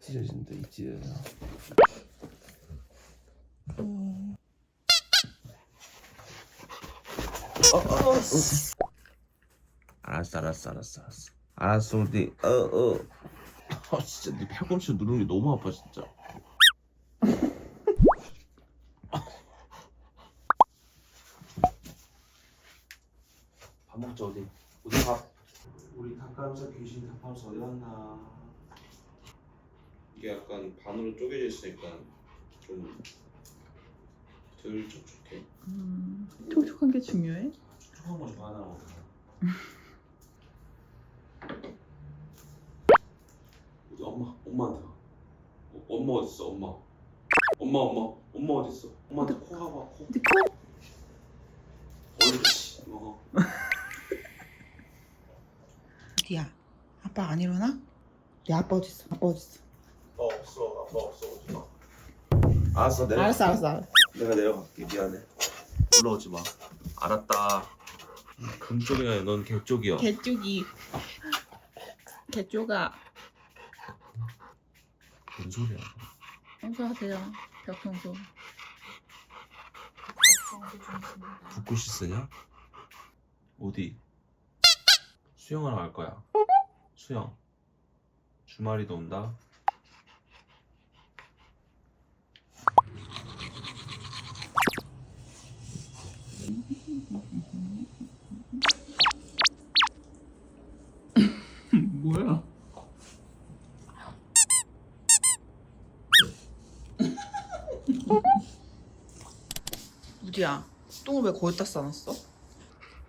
찢어진다 이 찢어져. 어, 어, 어. 알았어 알았어 알았어 알았어. 알았어 우리 어어. 아 진짜 네 팔꿈치 누르는 게 너무 아파 진짜. 밥 먹자 어디? 어디 밥? 우리 닭가슴살 귀신 닭가슴살 어디 갔나 이게 약간 반으로 쪼개져 있으니까 좀 덜 촉촉해 음, 촉촉한 게 중요해? 촉촉한 거좀 하나 먹어 우리 엄마 엄마한테 가 어, 엄마 어디 있어 엄마 엄마 엄마 엄마 어디 있어 엄마한테 코 가봐 코 근데 코? 옳지 먹어 어디야? 아빠 안 일어나? 내 아빠 어디 있어? 아빠 어디 있어? 없어 아빠 없어 오지 마. 알았어 내려. 알았어 알았어. 내가 내려갈게 미안해. 올라오지 마. 알았다. 금 쪽이야 넌 개 쪽이야. 개쪽이. 개쪽아. 뭔 소리야? 청소하세요 벽 청소 붓고 씻으냐? 어디? 수영하러 갈 거야. 수영. 주말이도 온다 우디야? 똥을 왜 거기다 싸놨어?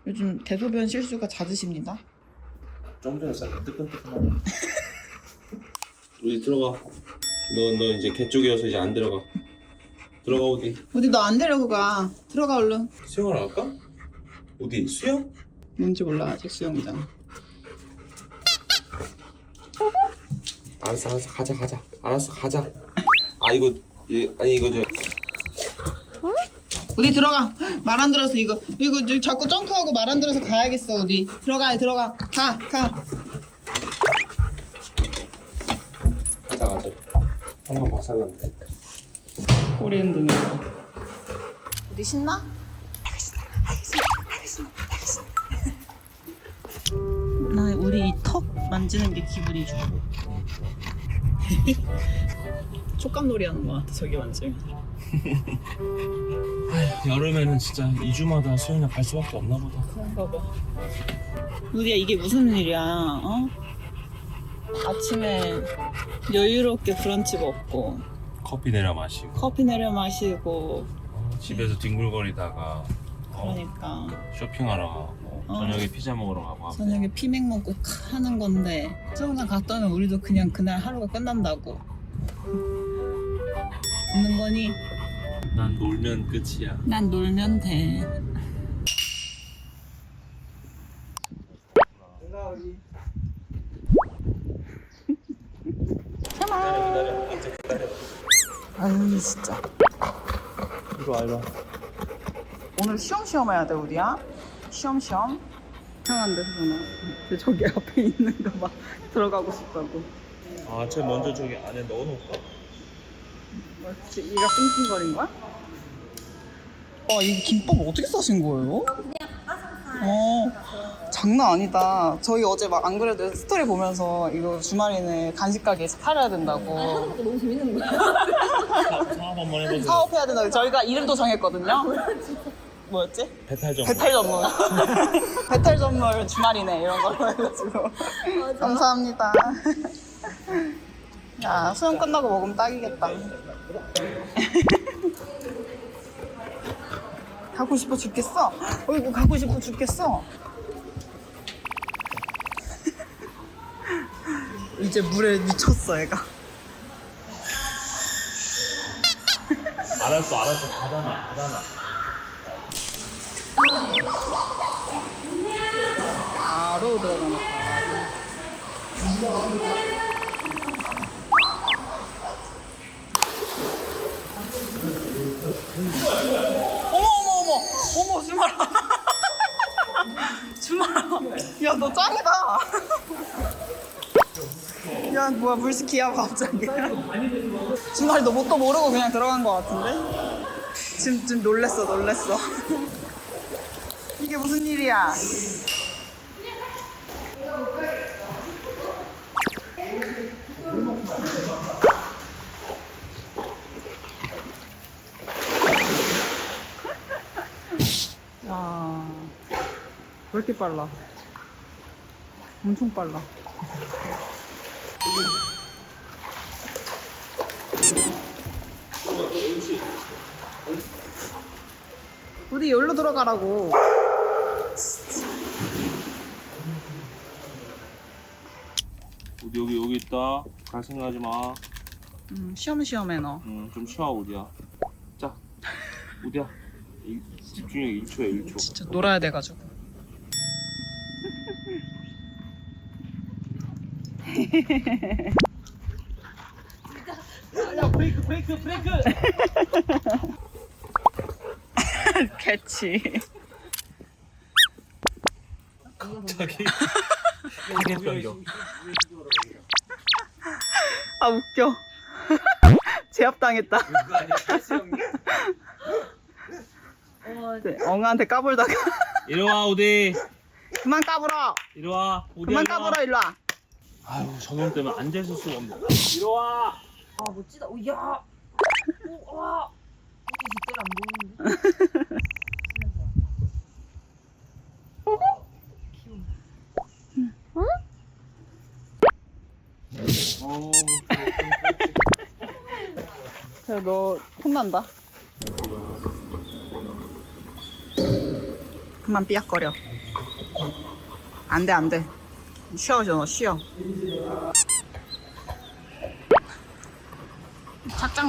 요즘 대소변 실수가 잦으십니다. 좀 전에 쌀 뜨끈뜨끈하네 우리 들어가. 너, 너 이제 개 쪽이어서 이제 안 들어가. 들어가 어디? 어디 너 안 데려고 가 들어가 얼른. 수영하러 갈까? 어디? 수영? 뭔지 몰라 아직 수영장 알았어 알았어. 가자 가자. 알았어 가자. 아 이거 이, 아니 이거 저 어디 들어가. 말 안 들어서 이거. 이거 저 자꾸 점프하고 말 안 들어서 가야겠어 어디. 들어가 들어가. 가가. 가자 가자 한번 박살났네. 꼬리 흔드는 거. 어디 신나? 나 우리 이턱 만지는 게 기분이 좋아 촉감놀이 하는 거 같아 저기 만지면 여름에는 진짜 2주마다 수영장 갈 수밖에 없나 보다 그런가 봐. 우리야 이게 무슨 일이야? 어? 아침에 여유롭게 브런치 먹고 커피 내려 마시고 커피 내려 마시고 집에서 뒹굴거리다가 어, 그러니까 쇼핑하러 가고 어. 저녁에 피자 먹으러 가고 하고. 저녁에 피맥 먹고 하는 건데 수영장 갔다 오면 우리도 그냥 그날 하루가 끝난다고 있는 거니? 난 놀면 끝이야. 난 놀면 돼. 아유 진짜. 이리 와 오늘 시험시험 해야 돼 우리야? 시험시험? 이상한데 그러나 저기 앞에 있는 거 막 들어가고 싶다고 아 쟤 먼저 저기 안에 넣어놓을까? 뭐지 얘가 낑낑거린 거야? 어, 이 김밥을 어떻게 싸신 거예요? 어, 장난 아니다. 저희 어제 막 안 그래도 스토리 보면서 이거 주말에는 간식 가게에서 팔아야 된다고. 너무 재밌는 거야. 사업 한번 해보세요 사업해야 된다고. 저희가 이름도 정했거든요. 뭐였지? 배탈 좀 배탈 전문. 배탈 전문 주말이네. 이런 걸로 해가지고. 감사합니다. 야, 수영 끝나고 먹으면 딱이겠다. 가고 싶어 죽겠어. 어이구, 가고 싶어 죽겠어. 이제 물에 미쳤어, 얘가. 알았어 알았어 가다놔 가다놔 바로 들어가는 너 짱이다. 야 뭐야 물스키야 갑자기. 중간에 너 뭣도 모르고 그냥 들어간 거 같은데? 지금 좀 놀랬어 놀랬어. 이게 무슨 일이야? 와, 왜 이렇게 빨라? 엄청 빨라. 우리 여기로 들어가라고. 우디 여기 여기 있다. 갈 생각하지 마. 음, 시험시험해 너. 음, 좀 쉬어 우디야. 자, 우디야. 일- 집중력 1초야 1초. 진짜 놀아야 돼가지고. 브레이크 브레이크 브레이크. 캐치. 자기 타겟 변경. 아 웃겨. 제압당했다. 네, 엉아한테 까불다가 이리 와 우디. 그만 까불어. 이리 와. 우디. 그만 까불어 일로 와. 아유 저놈 때문에 앉아 있을 수가 없네. 이리 와. 아 멋지다. 오, 야. 오, 와. 이게 뒷대를 안 보이는데. 어. 그래 너 혼난다. 그만 삐약거려. 안 돼 안 돼. 쉬어줘 너 쉬어. 작작.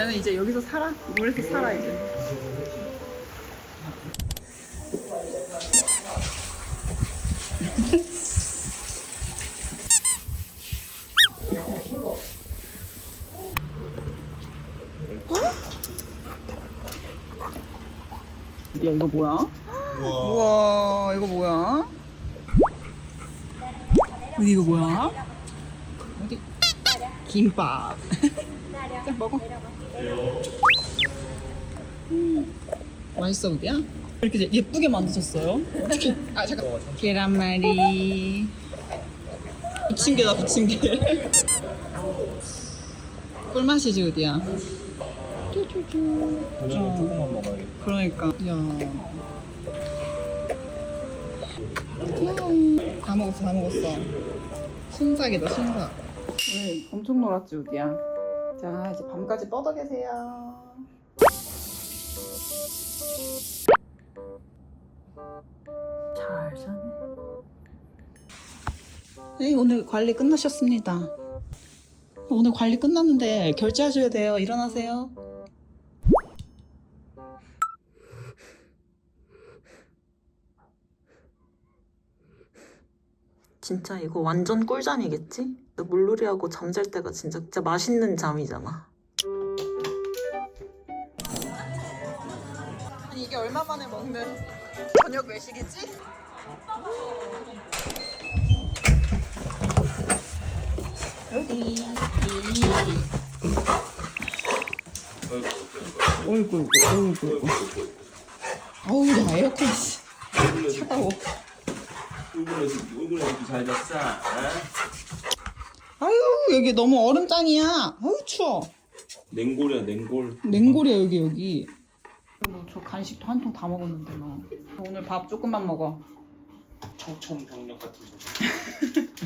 쟤는 이제 여기서 살아. 물에서 살아 이제. 야 이거 뭐야? 우와 이거 뭐야? 어디 이거 뭐야? 어디? 김밥. 자 먹어. 음, 맛있어 우디야? 이렇게 예쁘게 만드셨어요? 어떻게? 아 잠깐. 계란말이. 부침개다 부침개. 꿀맛이지 우디야. 쭈쭈쭈. 저녁 조금만 먹어야겠다. 그러니까. 야. 다 먹었어, 다 먹었어. 순삭이다, 순삭. 오늘 엄청 놀았지, 우디야. 자, 이제 밤까지 뻗어 계세요. 잘 자네. 네, 오늘 관리 끝나셨습니다. 오늘 관리 끝났는데 결제하셔야 돼요. 일어나세요. 진짜 이거 완전 꿀잠이겠지? 너 물놀이하고 잠잘 때가 진짜 진짜 맛있는 잠이잖아. 아니 이게 얼마 만에 먹는 저녁 외식이지? 어이구 어이구 어이구 어우 야 에어컨 씨. 차가워 얼굴에서 얼굴에서 잘 잤어. 아유 여기 너무 얼음장이야 아유 추워 냉골이야 냉골. 냉골이야 여기 여기 저 간식도 한 통 다 먹었는데 너 오늘 밥 조금만 먹어 청청 병력 같은 거.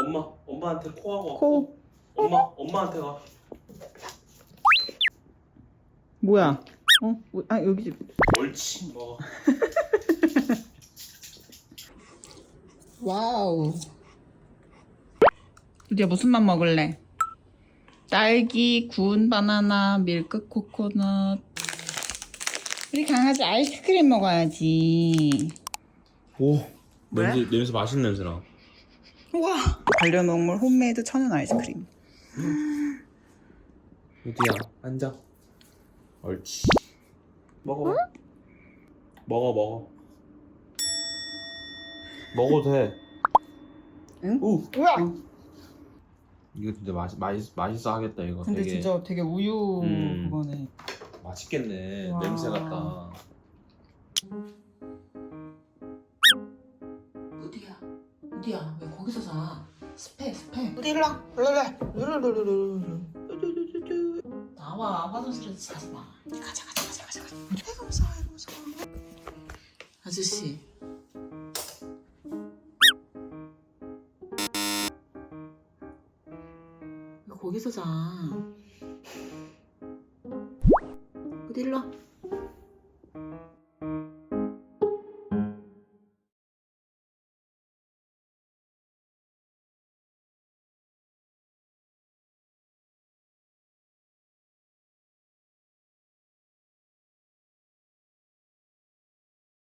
엄마 엄마한테 코하고 와. 코 엄마 엄마한테 가. 뭐야 어? 뭐- 아 여기 옳지 뭐. 와우 우디야 무슨 맛 먹을래? 딸기, 구운 바나나, 밀크 코코넛. 우리 강아지 아이스크림 먹어야지. 오? 냄새 냄새 맛있는 냄새 나. 우와. 반려동물 홈메이드 천연 아이스크림. 우디야 앉아. 옳지. 먹어. 먹어 먹어. 먹어도 돼. 응? 오. 우와. 이거 진짜 맛 맛있 맛있어 하겠다 이거. 근데 되게 진짜 되게 우유 음. 그거네. 맛있겠네. 와. 냄새 같다. 우디야, 우디야, 왜 거기서 자? 습해, 습해. 우디 일로 와, 일로 와, 일로 와. 나와, 화장실에서 자지 마. 가자, 가자, 가자, 가자, 가자. 아이고 무서워, 아이고 무서워. 아저씨. 왜 거기서 자? 우디 일로 와.